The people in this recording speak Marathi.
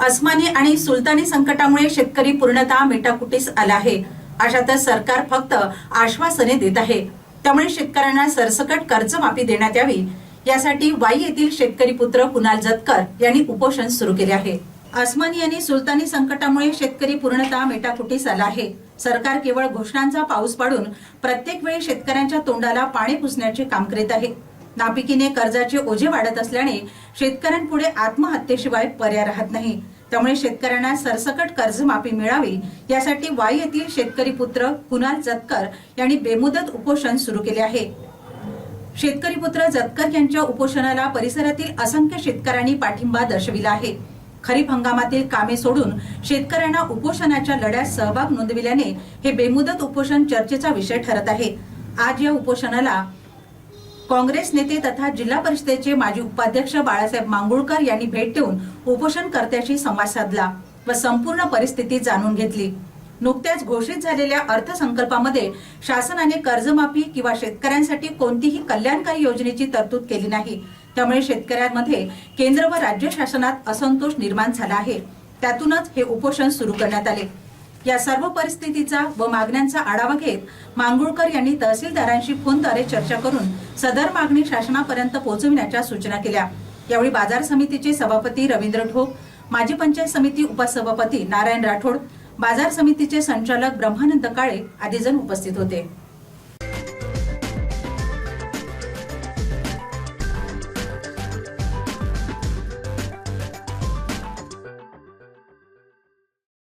अस्मानी आणि सुलतानी संकटामुळे शेतकरी पूर्णतः मेटाकुटीस आला आहे. अशातच सरकार फक्त आश्वासने देत आहे. त्यामुळे शेतकऱ्यांना सरसकट कर्जमाफी देण्यात यावी. यासाठी वाई येथील शेतकरी पुत्र कुणाल जतकर यांनी उपोषण सुरू केले आहे. अस्मानी आणि सुलतानी संकटामुळे शेतकरी पूर्णतः मेटाकुटीस आला आहे. सरकार केवळ घोषणांचा पाऊस पाडून प्रत्येक वेळी शेतकऱ्यांच्या तोंडाला पाणी पुसण्याचे काम करीत आहे. नापिकीने कर्जाचे ओझे वाढत असल्याने शेतकऱ्यांपुढे आत्महत्येशिवाय पर्याय राहत नाही. त्यामुळे शेतकऱ्यांना सरसकट कर्जमाफी मिळावी यासाठी वाई येथील शेतकरी पुत्र कुणाल जतकर यांनी बेमुदत उपोषण सुरू केले आहे. शेतकरी पुत्र जतकर यांच्या उपोषणाला परिसरातील असंख्य शेतकऱ्यांनी पाठिंबा दर्शविला आहे. खरीप हंगामातील कामे सोडून शेतकऱ्यांना उपोषणाच्या लढ्यात सहभाग नोंदविल्याने हे बेमुदत उपोषण चर्चेचा विषय ठरत आहे. आज या उपोषणाला काँग्रेस नेते तथा जिल्हा परिषदेचे माजी उपाध्यक्ष बाळासाहेब मांगुळकर यांनी भेट देऊन उपोषणकर्त्याशी संवाद साधला व संपूर्ण परिस्थिती जाणून घेतली. नुकत्याच घोषित झालेल्या अर्थसंकल्पामध्ये शासनाने कर्जमाफी किंवा शेतकऱ्यांसाठी कोणतीही कल्याणकारी योजनेची तरतूद केली नाही. त्यामुळे शेतकऱ्यांमध्ये केंद्र व राज्य शासनात असंतोष निर्माण झाला आहे. त्यातूनच हे उपोषण सुरू करण्यात आले. या सर्व परिस्थितीचा व मागण्यांचा आढावा घेत मांगुळकर यांनी तहसीलदारांशी फोनद्वारे चर्चा करून सदर मागणी शासनापर्यंत पोहोचविण्याच्या सूचना केल्या. यावेळी बाजार समितीचे सभापती रवींद्र ठोक माजी पंचायत समिती उपसभापती नारायण राठोड बाजार समितीचे संचालक ब्रह्मानंद काळे आदी जण उपस्थित होते.